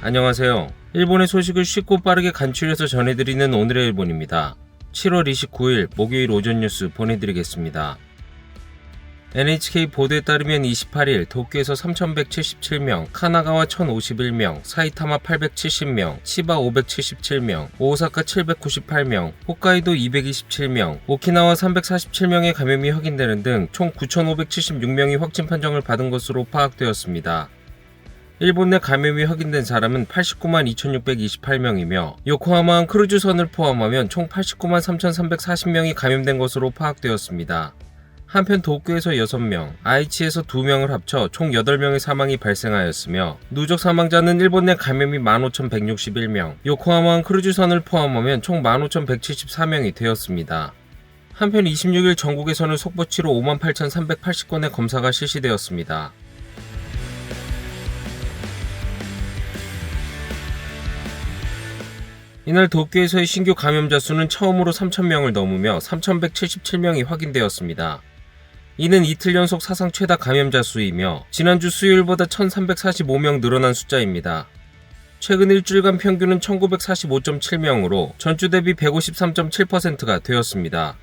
안녕하세요. 일본의 소식을 쉽고 빠르게 간추려서 전해드리는 오늘의 일본입니다. 7월 29일 목요일 오전 뉴스 보내드리겠습니다. NHK 보도에 따르면 28일 도쿄에서 3177명, 카나가와 1051명, 사이타마 870명, 치바 577명, 오사카 798명, 홋카이도 227명, 오키나와 347명의 감염이 확인되는 등 총 9576명이 확진 판정을 받은 것으로 파악되었습니다. 일본 내 감염이 확인된 사람은 89만 2628명이며 요코하마항 크루즈선을 포함하면 총 89만 3340명이 감염된 것으로 파악되었습니다. 한편 도쿄에서 6명, 아이치에서 2명을 합쳐 총 8명의 사망이 발생하였으며 누적 사망자는 일본 내 감염이 15,161명, 요코하마항 크루즈선을 포함하면 총 15,174명이 되었습니다. 한편 26일 전국에서는 속보치로 58,380건의 검사가 실시되었습니다. 이날 도쿄에서의 신규 감염자 수는 처음으로 3,000명을 넘으며 3,177명이 확인되었습니다. 이는 이틀 연속 사상 최다 감염자 수이며 지난주 수요일보다 1,345명 늘어난 숫자입니다. 최근 일주일간 평균은 1,945.7명으로 전주 대비 153.7%가 되었습니다.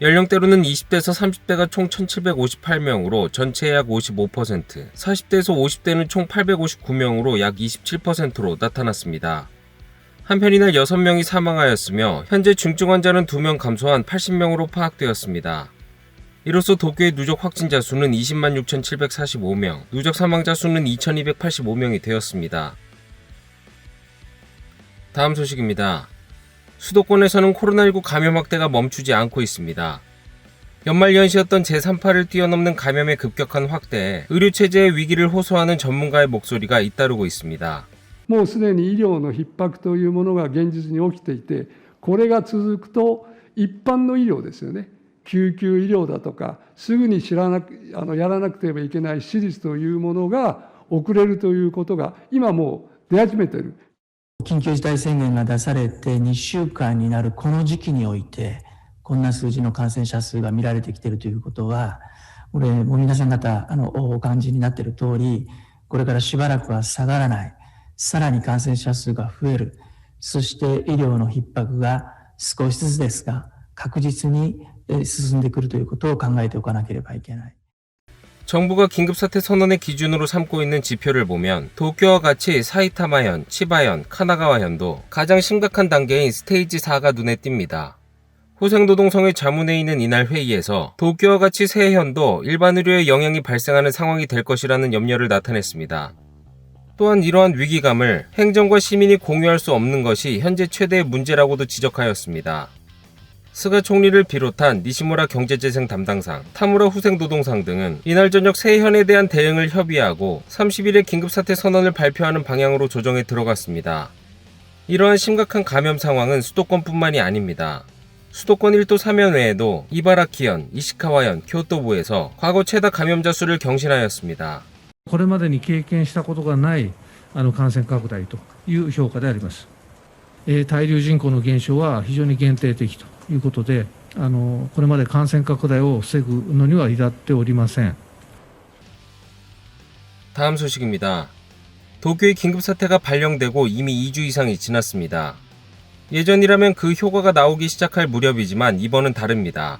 연령대로는 20대에서 30대가 총 1,758명으로 전체의 약 55%, 40대에서 50대는 총 859명으로 약 27%로 나타났습니다. 한편 이날 6명이 사망하였으며 현재 중증 환자는 2명 감소한 80명으로 파악되었습니다. 이로써 도쿄의 누적 확진자 수는 20만 6,745명, 누적 사망자 수는 2,285명이 되었습니다. 다음 소식입니다. 수도권에서는 코로나19 감염 확대가 멈추지 않고 있습니다. 연말 연시였던 제3파를 뛰어넘는 감염의 급격한 확대에 의료체제의 위기를 호소하는 전문가의 목소리가 잇따르고 있습니다. もうすでに医療の逼迫というものが現実に起きていて、これが続くと、一般の医療ですよね、救急医療だとか、すぐに知らなくあのやらなくてはいけない手術というものが遅れるということが、今もう出始めている。緊急事態宣言が出されて2週間になるこの時期において、こんな数字の感染者数が見られてきているということは、これ、もう皆さん方、あの、お感じになっている通り、これからしばらくは下がらない。さらに感染者数が増える。そして医療の逼迫が少しずつですが、確実にえー進んでくるということを考えておかなければいけない。 정부가 긴급사태 선언의 기준으로 삼고 있는 지표를 보면 도쿄와 같이 사이타마현, 치바현, 카나가와현도 가장 심각한 단계인 스테이지 4가 눈에 띕니다. 호생노동성의 자문에 있는 이날 회의에서 도쿄와 같이 새 현도 일반 의료에 영향이 발생하는 상황이 될 것이라는 염려를 나타냈습니다. 또한 이러한 위기감을 행정과 시민이 공유할 수 없는 것이 현재 최대의 문제라고도 지적하였습니다. 스가 총리를 비롯한 니시무라 경제재생 담당상, 타무라 후생노동상 등은 이날 저녁 세 현에 대한 대응을 협의하고 30일에 긴급사태 선언을 발표하는 방향으로 조정에 들어갔습니다. 이러한 심각한 감염 상황은 수도권뿐만이 아닙니다. 수도권 1도 사면 외에도 이바라키현, 이시카와현, 교토부에서 과거 최다 감염자 수를 경신하였습니다. これまでに経験したことがないあの感染拡大という評価であります。えー滞留人口の減少は非常に限定的ということで、あのこれまで感染拡大を防ぐのには至っておりません。 다음 소식입니다. 도쿄의 긴급사태가 발령되고 이미 2주 이상이 지났습니다. 예전이라면 그 효과가 나오기 시작할 무렵이지만 이번은 다릅니다.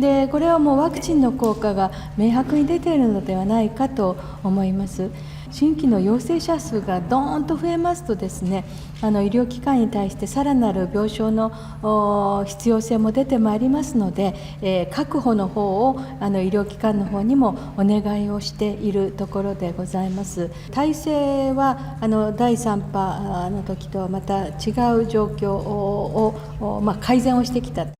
でこれはもうワクチンの効果が明白に出ているのではないかと思います。新規の陽性者数がどーンと増えますとですねあの医療機関に対してさらなる病床の必要性も出てまいりますので、えー確保の方をあの医療機関の方にもお願いをしているところでございます。体制はあの第3波の時とはまた違う状況をををまあ、改善をしてきた。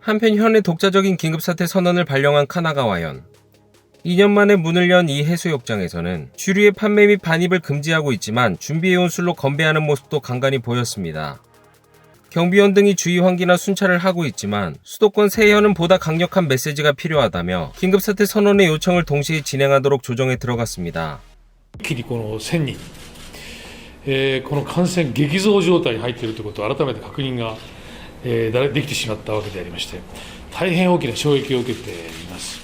한편 현의 독자적인 긴급사태 선언을 발령한 카나가와현. 2년 만에 문을 연 이 해수욕장에서는 주류의 판매 및 반입을 금지하고 있지만 준비해온 술로 건배하는 모습도 간간히 보였습니다. 경비원 등이 주의 환기나 순찰을 하고 있지만 수도권 세현은 보다 강력한 메시지가 필요하다며 긴급사태 선언의 요청을 동시에 진행하도록 조정에 들어갔습니다. 一気にこの1000人、えーこの感染激増状態に入っているということを改めて確認が、 えーできてしまったわけでありまして、大変大きな衝撃を受けています。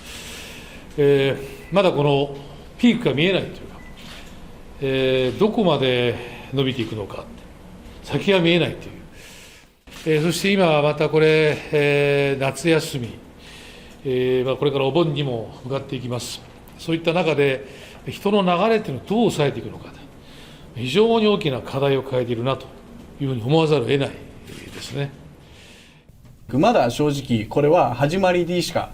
えーまだこのピークが見えないというか、えーどこまで伸びていくのか、先が見えないという、えーそして今、またこれ、えー夏休み、えーまあ、これからお盆にも向かっていきます。そういった中で、人の流れというのをどう抑えていくのか、非常に大きな課題を抱えているなというふうに思わざるを得ないですね。まだ正直これは始まりにしか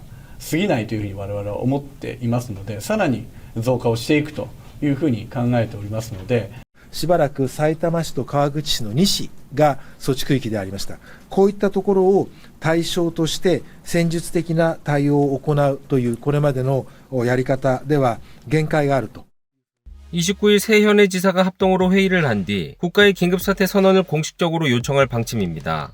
過ぎないというふうに我々は思っていますのでさらに増加をしていくというふうに考えておりますのでしばらく埼玉市と川口市の2市が措置区域でありました。こういったところを対象として戦術的な対応を行うというこれまでのやり方では限界があると。 29일 세현의 지사가 합동으로 회의를 한 뒤 국가의 긴급사태 선언을 공식적으로 요청할 방침입니다.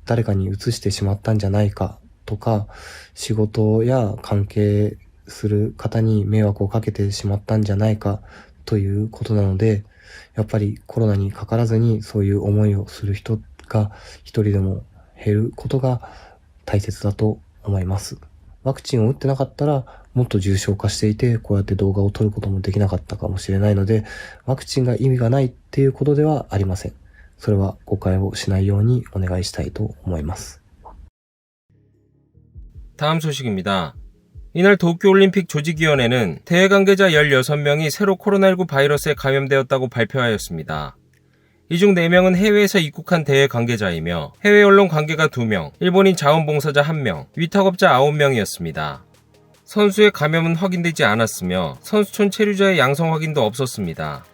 誰かに移してしまったんじゃないかとか、仕事や関係する方に迷惑をかけてしまったんじゃないかということなので、やっぱりコロナにかからずにそういう思いをする人が一人でも減ることが大切だと思います。ワクチンを打ってなかったらもっと重症化していてこうやって動画を撮ることもできなかったかもしれないのでワクチンが意味がないっていうことではありません。それは誤解をしないようにお願いしたいと思います。 다음 소식입니다. 이날 도쿄올림픽 조직위원회는 대회 관계자 16명이 새로 코로나19 바이러스에 감염되었다고 발표하였습니다. 이 중 4명은 해외에서 입국한 대회 관계자이며 해외 언론 관계가 2명, 일본인 자원봉사자 1명, 위탁업자 9명이었습니다. 선수의 감염은 확인되지 않았으며 선수촌 체류자의 양성 확인도 없었습니다.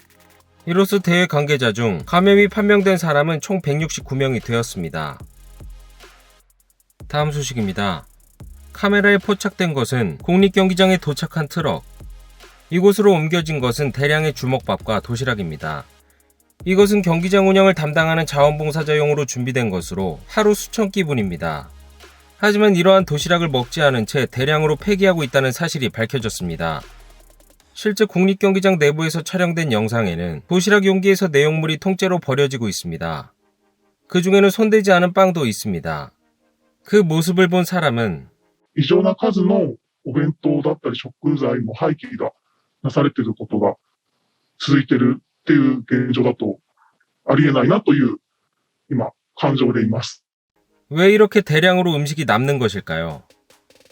이로써 대회 관계자 중 감염이 판명된 사람은 총 169명이 되었습니다. 다음 소식입니다. 카메라에 포착된 것은 국립경기장에 도착한 트럭. 이곳으로 옮겨진 것은 대량의 주먹밥과 도시락입니다. 이것은 경기장 운영을 담당하는 자원봉사자용으로 준비된 것으로 하루 수천 끼분입니다. 하지만 이러한 도시락을 먹지 않은 채 대량으로 폐기하고 있다는 사실이 밝혀졌습니다. 실제 국립경기장 내부에서 촬영된 영상에는 도시락 용기에서 내용물이 통째로 버려지고 있습니다. 그 중에는 손대지 않은 빵도 있습니다. 그 모습을 본 사람은 異常な数のお弁当だったり食材も廃棄がなされていることが続いているっていう現状だとありえないなという今感情でいます。 왜 이렇게 대량으로 음식이 남는 것일까요?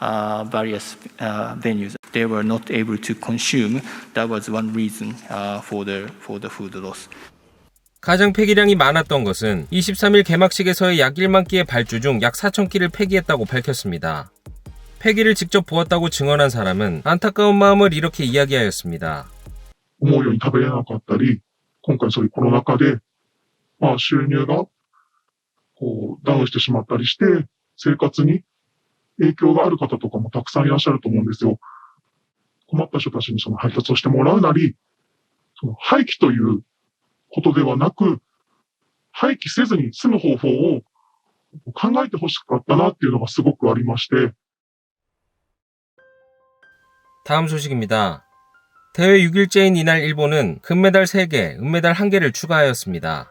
there has been a, a surplus of food at uh, various uh, venues. They were not able to consume. That was one reason uh, for the for the food loss. 가장 폐기량이 많았던 것은 23일 개막식에서의 약 1만 끼의 발주 중 약 4천 끼를 폐기했다고 밝혔습니다. 폐기를 직접 보았다고 증언한 사람은 안타까운 마음을 이렇게 이야기하였습니다. 思うように食べれなかったり、今回そういうコロナ禍で、まあ収入がこうダウンしてしまったりして、生活に 影響がある方とかもたくさんいらっしゃると思うんですよ。困った人たちにその配達をしてもらうなり、その廃棄ということではなく、廃棄せずに済む方法を考えてほしかったなっていうのがすごくありまして、 다음 소식입니다. 대회 6일째인 이날 일본은 금메달 3개, 은메달 1개를 추가하였습니다.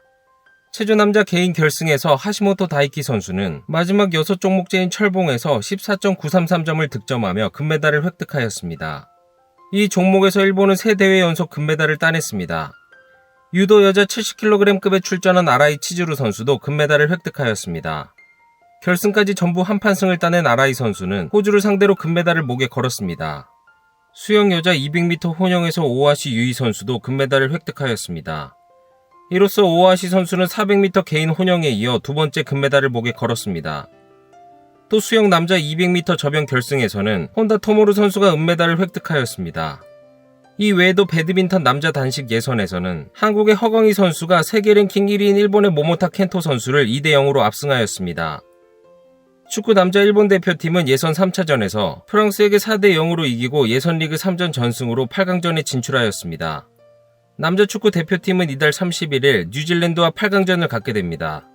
체조 남자 개인 결승에서 하시모토 다이키 선수는 마지막 6종목제인 철봉에서 14.933점을 득점하며 금메달을 획득하였습니다. 이 종목에서 일본은 3대회 연속 금메달을 따냈습니다. 유도 여자 70kg급에 출전한 아라이 치즈루 선수도 금메달을 획득하였습니다. 결승까지 전부 한판승을 따낸 아라이 선수는 호주를 상대로 금메달을 목에 걸었습니다. 수영 여자 200m 혼영에서 오아시 유이 선수도 금메달을 획득하였습니다. 이로써 오아시 선수는 400m 개인 혼영에 이어 두 번째 금메달을 목에 걸었습니다. 또 수영 남자 200m 저병 결승에서는 혼다 토모루 선수가 은메달을 획득하였습니다. 이 외에도 배드민턴 남자 단식 예선에서는 한국의 허광희 선수가 세계 랭킹 1위인 일본의 모모타 켄토 선수를 2대 0으로 압승하였습니다. 축구 남자 일본 대표팀은 예선 3차전에서 프랑스에게 4대 0으로 이기고 예선 리그 3전 전승으로 8강전에 진출하였습니다. 남자 축구 대표팀은 이달 31일 뉴질랜드와 8강전을 갖게 됩니다.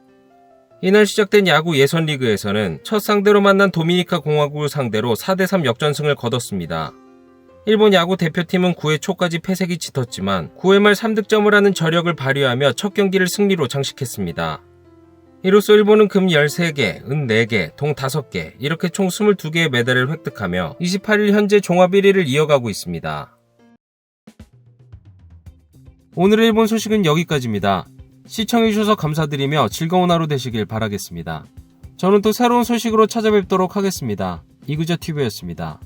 이날 시작된 야구 예선 리그에서는 첫 상대로 만난 도미니카 공화국을 상대로 4대3 역전승을 거뒀습니다. 일본 야구 대표팀은 9회 초까지 패색이 짙었지만 9회 말 3득점을 하는 저력을 발휘하며 첫 경기를 승리로 장식했습니다. 이로써 일본은 금 13개, 은 4개, 동 5개, 이렇게 총 22개의 메달을 획득하며 28일 현재 종합 1위를 이어가고 있습니다. 오늘의 일본 소식은 여기까지입니다. 시청해주셔서 감사드리며 즐거운 하루 되시길 바라겠습니다. 저는 또 새로운 소식으로 찾아뵙도록 하겠습니다. 이그저TV였습니다.